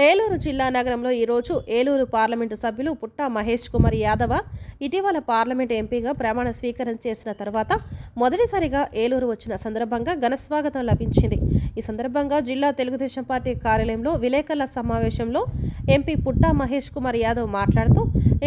ఏలూరు జిల్లా నగరంలో ఈరోజు ఏలూరు పార్లమెంటు సభ్యులు పుట్టా మహేష్ కుమార్ యాదవ ఇటీవల పార్లమెంటు ఎంపీగా ప్రమాణ స్వీకారం చేసిన తర్వాత మొదటిసారిగా ఏలూరు వచ్చిన సందర్భంగా ఘనస్వాగతం లభించింది. ఈ సందర్భంగా జిల్లా తెలుగుదేశం పార్టీ కార్యాలయంలో విలేకరుల సమావేశంలో ఎంపీ పుట్టా మహేష్ కుమార్ యాదవ్ మాట్లాడుతూ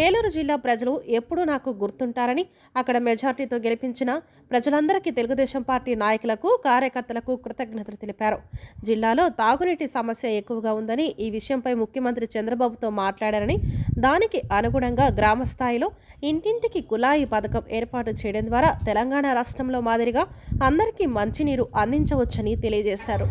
ఏలూరు జిల్లా ప్రజలు ఎప్పుడూ నాకు గుర్తుంటారని అక్కడ మెజార్టీతో గెలిపించిన ప్రజలందరికీ తెలుగుదేశం పార్టీ నాయకులకు కార్యకర్తలకు కృతజ్ఞతలు తెలిపారు. జిల్లాలో తాగునీటి సమస్య ఎక్కువగా ఉందని ఈ విషయంపై ముఖ్యమంత్రి చంద్రబాబుతో మాట్లాడారని దానికి అనుగుణంగా గ్రామ స్థాయిలో ఇంటింటికి కులాయి పథకం ఏర్పాటు చేయడం ద్వారా తెలంగాణ రాష్ట్రంలో మాదిరిగా అందరికీ మంచినీరు అందించవచ్చని తెలియజేశారు.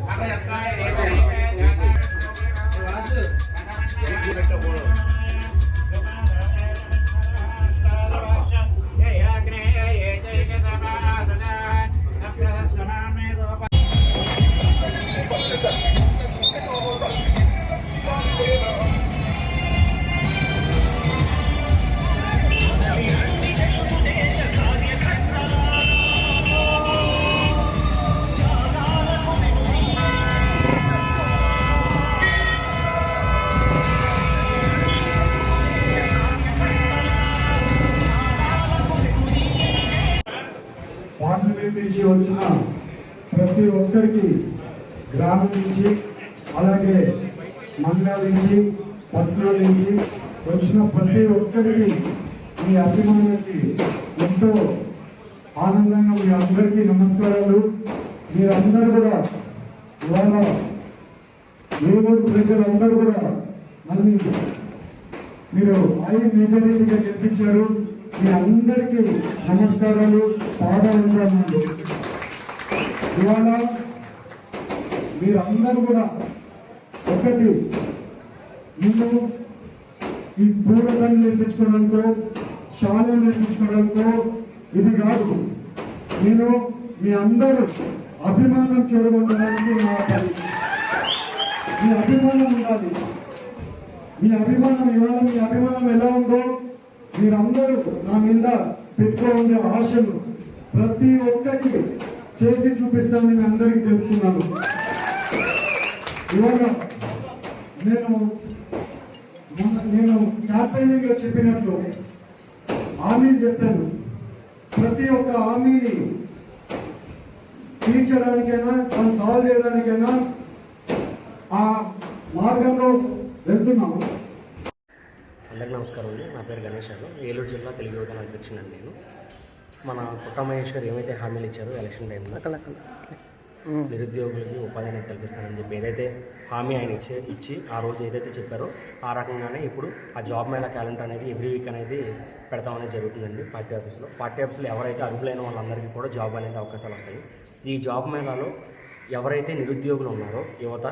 నుంచి వచ్చిన ప్రతి ఒక్కరికి గ్రామం నుంచి అలాగే మండలాల నుంచి పట్టణాల నుంచి వచ్చిన ప్రతి ఒక్కరికి మీ అభిమానానికి ఎంతో ఆనందంగా మీ అందరికీ నమస్కారాలు. మీరందరూ కూడా ఇవాళ ఏలూరు ప్రజలందరూ కూడా మళ్ళీ మీరు ఐ. మెజారిటీగా గెలిపించారు. మీ అందరికీ నమస్కారాలు పాదాలు ఇవాళ మీరందరూ కూడా ఒకటి నేను ఈ పూలకాన్ని నేర్పించుకోవడానికో శాలను నేర్పించుకోవడానికో ఇది కాదు. నేను మీ అందరూ అభిమానం చూడగొట్టడానికి నా మీ అభిమానం ఉండాలి. మీ అభిమానం ఇవాళ మీ అభిమానం ఎలా ఉందో మీరందరూ నా మీద పెట్టుకోవాలనే ఆశలు ప్రతి ఒక్కటి చేసి చూపిస్తానని మీ అందరికీ తెలుపుతున్నాను. ఇవాళ నేను నేను క్యాంపెయినింగ్లో చెప్పినట్లు హామీలు చెప్పాను. ప్రతి ఒక్క హామీని తీర్చడానికైనా దాన్ని సాల్వ్ చేయడానికైనా ఆ మార్గంలో వెళ్తున్నాము. అందరికీ నమస్కారం అండి. నా పేరు గణేష్ గారు ఏలూరు జిల్లా తెలుగు యువత అధ్యక్షుడు నేను. మన పుట్టమహేష్ గారు ఏమైతే హామీలు ఇచ్చారో ఎలక్షన్ టైంలో నిరుద్యోగులకి ఉపాధి అనేది కల్పిస్తానని చెప్పి ఏదైతే హామీ ఆయన ఇచ్చే ఇచ్చి ఆ రోజు ఏదైతే చెప్పారో ఆ రకంగానే ఇప్పుడు ఆ జాబ్ మేళ క్యాలెండర్ అనేది ఎవ్రీ వీక్ అనేది పెడతామనేది జరుగుతుందండి పార్టీ ఆఫీస్లో. పార్టీ ఆఫీస్లో ఎవరైతే అర్హులైన వాళ్ళందరికీ కూడా జాబ్ అనేది అవకాశాలు వస్తాయి. ఈ జాబ్ మేళాలో ఎవరైతే నిరుద్యోగులు ఉన్నారో యువత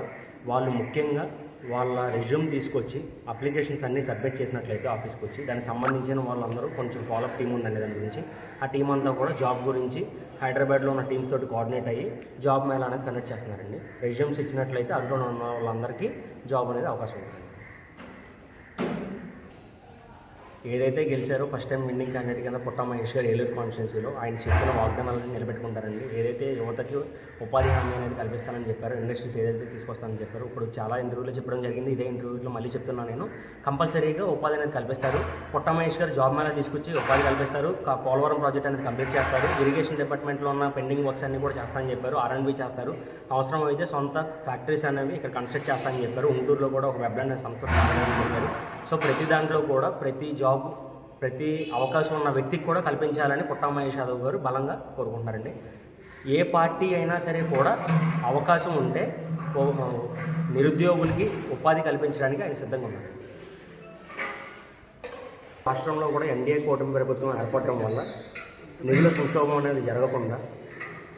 వాళ్ళు ముఖ్యంగా వాళ్ళ రెజ్యూమ్ తీసుకొచ్చి అప్లికేషన్స్ అన్నీ సబ్మిట్ చేసినట్లయితే ఆఫీస్కి వచ్చి దానికి సంబంధించిన వాళ్ళందరూ కొంచెం ఫాలోఅప్ టీం ఉందండి దాని గురించి. ఆ టీం అంతా కూడా జాబ్ గురించి హైదరాబాద్లో ఉన్న టీమ్స్ తోటి కోఆర్డినేట్ అయ్యి జాబ్ మేళ అనేది కండక్ట్ చేస్తున్నారండి. రెజ్యూమ్స్ ఇచ్చినట్లయితే అందులో ఉన్న వాళ్ళందరికీ జాబ్ అనేది అవకాశం ఉంటుంది ఏదైతే గెలిచారో ఫస్ట్ టైం విన్నింగ్ క్యాండిడేట్ కింద పుట్ట మహేష్ గారు ఏలూరు కాన్స్టిట్యున్సీలో ఆయన చెప్పిన వాగ్దానాలను నిలబెట్టుకుంటారండి. ఏదైతే యువతకి ఉపాధి హామీ అనేది కల్పిస్తానని చెప్పారు ఇండస్ట్రీస్ ఏదైతే తీసుకొస్తానని చెప్పారు ఇప్పుడు చాలా ఇంటర్వ్యూలో చెప్పడం జరిగింది. ఇదే ఇంటర్వ్యూలో మళ్ళీ చెప్తున్నాను నేను. కంపల్సరీగా ఉపాధి అనేది కల్పిస్తారు. పుట్ట మహేష్ గారు జాబ్ మేళ తీసుకొచ్చి ఉపాధి కల్పిస్తారు. పోలవరం ప్రాజెక్ట్ అనేది కంప్లీట్ చేస్తారు. ఇరిగేషన్ డిపార్ట్మెంట్లో ఉన్న పెండింగ్ వర్క్స్ అన్ని కూడా చేస్తానని చెప్పారు. ఆర్ఎండ్బి చేస్తారు. అవసరం అయితే సొంత ఫ్యాక్టరీస్ అనేవి ఇక్కడ కన్స్ట్రక్ట్ చేస్తానని చెప్పారు. ఉంటూరులో కూడా ఒక వెబ్ సంస్థ చెప్పారు సో ప్రతి దాంట్లో కూడా ప్రతి జాబ్ ప్రతి అవకాశం ఉన్న వ్యక్తికి కూడా కల్పించాలని పుట్టా మహేష్ యాదవ్ గారు బలంగా కోరుకుంటారండి ఏ పార్టీ అయినా సరే కూడా అవకాశం ఉంటే నిరుద్యోగులకి ఉపాధి కల్పించడానికి ఆయన సిద్ధంగా ఉన్నారు. రాష్ట్రంలో కూడా ఎన్డీఏ కూటమి ప్రభుత్వం ఏర్పడటం వల్ల నిధుల సంక్షోభం అనేది జరగకుండా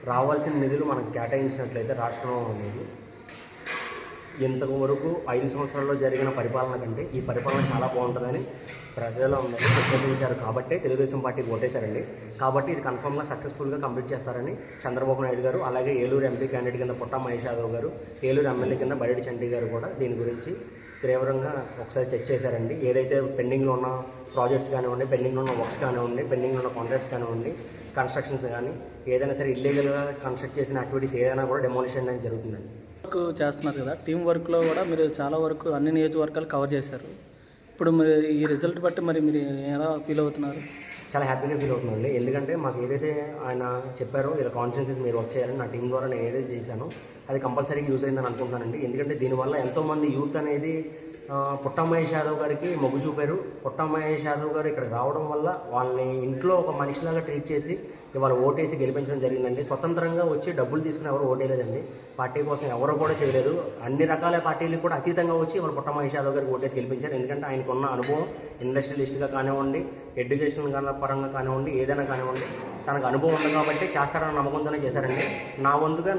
రావాల్సిన నిధులు మనకు కేటాయించినట్లయితే రాష్ట్రం అనేది ఇంతవరకు ఐదు సంవత్సరాల్లో జరిగిన పరిపాలన కంటే ఈ పరిపాలన చాలా బాగుంటుందని ప్రజలు అందరూ విశ్వసించారు. కాబట్టి తెలుగుదేశం పార్టీకి ఓటేశారండి కాబట్టి ఇది కన్ఫర్మ్గా సక్సెస్ఫుల్గా కంప్లీట్ చేస్తారని చంద్రబాబు నాయుడు గారు అలాగే ఏలూరు ఎంపీ క్యాండిడేట్ కింద పుట్ట మహేష్ యాదవ్ గారు ఏలూరు ఎమ్మెల్యే కింద బడిడి చంటి గారు కూడా దీని గురించి తీవ్రంగా ఒకసారి చెక్ చేశారండి. ఏదైతే పెండింగ్లో ఉన్న ప్రాజెక్ట్స్ కానివ్వండి పెండింగ్లో ఉన్న వర్క్స్ కానివ్వండి పెండింగ్లో ఉన్న కాంట్రాక్ట్స్ కానివ్వండి కన్స్ట్రక్షన్స్ కానీ ఏదైనా సరే ఇల్లీగల్గా కన్స్ట్రక్ట్ చేసిన యాక్టివిటీస్ ఏదైనా కూడా డెమోలిషన్ అనేది జరుగుతుందండి. వర్క్ చేస్తున్నారు కదా. టీం వర్క్లో కూడా మీరు చాలా వరకు అన్ని నియోజకవర్గాలు కవర్ చేశారు. ఇప్పుడు మీరు ఈ రిజల్ట్ బట్టి మరి మీరు ఎలా ఫీల్ అవుతున్నారు? చాలా హ్యాపీగా ఫీల్ అవుతుందండి ఎందుకంటే మాకు ఏదైతే ఆయన చెప్పారో ఇలా కాన్ఫిడెన్సెస్ మీరు వర్క్ చేయాలని నా టీం ద్వారా నేను ఏదైతే చేశానో అది కంపల్సరీగా యూజ్ అయిందని అనుకుంటున్నానండి. ఎందుకంటే దీనివల్ల ఎంతోమంది యూత్ అనేది పుట్ట మహేష్ యాదవ్ గారికి మొగ్గు చూపారు. పుట్ట మహేష్ యాదవ్ గారు ఇక్కడ రావడం వల్ల వాళ్ళని ఇంట్లో ఒక మనిషిలాగా ట్రీట్ చేసి ఇవాళ ఓటేసి గెలిపించడం జరిగిందండి. స్వతంత్రంగా వచ్చి డబ్బులు తీసుకుని ఎవరు ఓటేయలేదండి. పార్టీ కోసం ఎవరు కూడా చేయలేదు. అన్ని రకాల పార్టీలు కూడా అతీతంగా వచ్చి వాళ్ళు పుట్ట మహేష్ యాదవ్ గారికి ఓటేసి గెలిపించారు. ఎందుకంటే ఆయనకు ఉన్న అనుభవం ఇండస్ట్రియలిస్ట్గా కానివ్వండి ఎడ్యుకేషన్ కాని- పరంగా కానివ్వండి ఏదైనా కానివ్వండి తనకు అనుభవం ఉంది కాబట్టి చేస్తారన్న నమ్మకంతోనే చేశారండి. నా వంతుగా